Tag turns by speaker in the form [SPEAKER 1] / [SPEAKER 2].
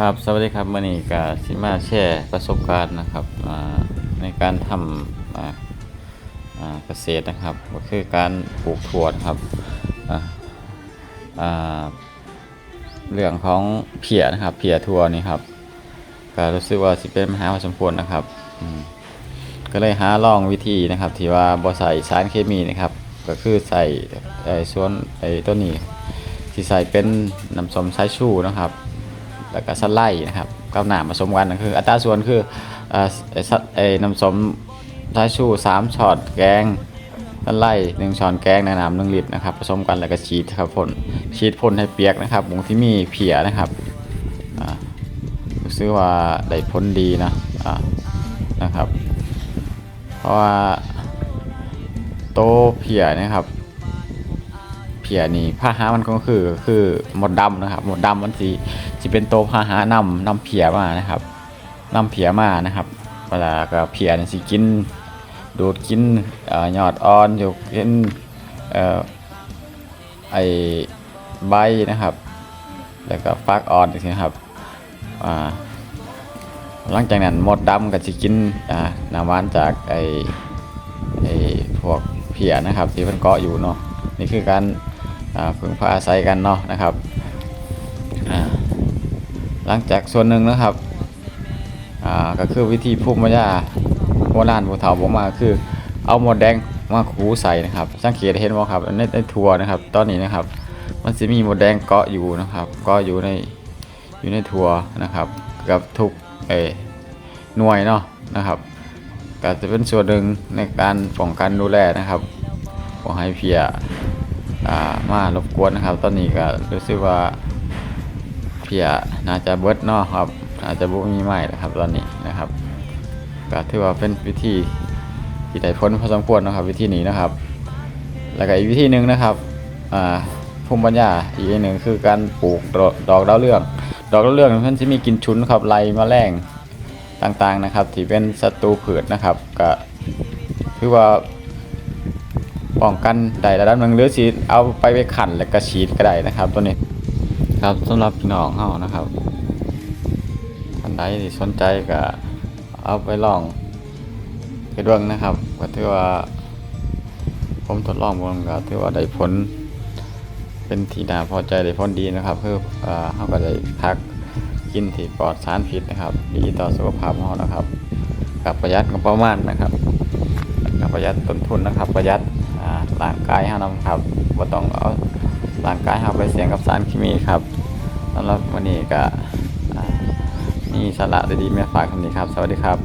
[SPEAKER 1] ครับ สวัสดีครับมื่อนี้ก็สิมาแชร์ประสบการณ์นะครับในการทำเกษตรนะครับ ก็คือการปลูกถั่วนะครับเรื่องของเพียนะครับเพียถั่วนี่ครับก็รู้สึกว่าสิเป็นมหาสมควรนะครับก็เลยหาลองวิธีนะครับ ที่ว่าบ่ใส่สารเคมีนะครับ ก็คือใส่ไอ้ส่วนไอ้ต้นนี้ที่ใส่เป็นน้ำส้มสายชูนะครับ แล้วก็สไลด์นะครับกับน้ำผสมกันคือ อัตราส่วนคือเอ่อไอ้น้ำส้มสายชูสามช็อตแกงสไลด์หนึ่งช้อนแกงในน้ำหนึ่งลิตรนะครับผสมกันแล้วก็ฉีดครับพ่นฉีดพ่นให้เปียกนะครับหมูที่มีเพียนะครับอ่ารู้สึกว่าได้ผลดีนะนะครับ เพราะว่าโตเพียนะครับ เพียนี่พาหะมันก็คือคือหมดดำนะครับ หมดดำมันสีสิเป็นโตวพาหะนำนำเพียมานะครับนำเพียมานะครับ เวลาก็เพียนี่สิกินดูดกินอยอดอ่อนอยู่กินเอ่อไอใบนะครับ แล้วก็ฟักอ่อนนี่ครับหลังจากนั้นหมดดำก็สิกินน้ำหวานจากไอไอพวกเพียนะครับที่มันเกาะอยู่เนาะนี่คือการ พึ่งพาอาศัยกันเนาะนะครับหลังจากส่วนหนึ่งนะครับก็คือวิธีภูมิปัญญาโบราณโบเฒ่าผมมาคือ เอาหมดแดงมาขูใส่นะครับ สังเกตเห็นว่าครับในในทัวนะครับ ตอนนี้นะครับ มันจะมีหมดแดงเกาะอยู่นะครับเกาะอยู่ในอยู่ในทัวนะครับ กับทุกเอหน่วยเนาะนะครับก็จะเป็นส่วนหนึ่งในการป้องกันดูแลนะครับขอให้เพีย มารบกวนนะครับ ตอนนี้ก็รู้สึกว่าเพียน่าจะเบิดนาะครับอาจจะบุมีใหม่นะครับ ตอนนี้นะครับก็ถือว่าเป็นวิธีที่ได้ผลพอสมควรนะครับ วิธีนี้นะครับ แล้วก็อีกวิธีหนึ่งนะครับอ่าภูมิปัญญาอีกอย่างหนึ่งคือการปลูกดอกดาวเรือง ดอกดาวเรืองมันจะมีกินชุนครับไล่แมลงต่างๆนะครับ ที่เป็นศัตรูพืชนะครับก็คือว่า ป้องกันได้ระดับหนึ่งหรือสีเอาไปไปขันแล้วก็ฉีดก็ได้นะครับ ตัวนี้ครับสำหรับพี่น้องเฮานะครับท่านใดที่สนใจก็เอาไปลองไปเบิ่งนะครับก็ถือว่า ผมทดลองเบิ่งก็ถือว่าได้ผล เป็นที่น่าพอใจได้ผลดีนะครับคืออ่าเฮาก็ได้พักกินที่ปลอดสารพิษนะครับ ดีต่อสุขภาพเรานะครับกับประหยัดงบประมาณนะครับกับประหยัดต้นทุนนะครับ ประหยัด ร่างกายเรานำครับบ่ต้องเอาร่างกายเราไปเสี่ยงกับสารเคมีครับสำหรับวันนี้ก็อ่ามีสาระดีๆมาฝากกันนี้ครับ สวัสดีครับ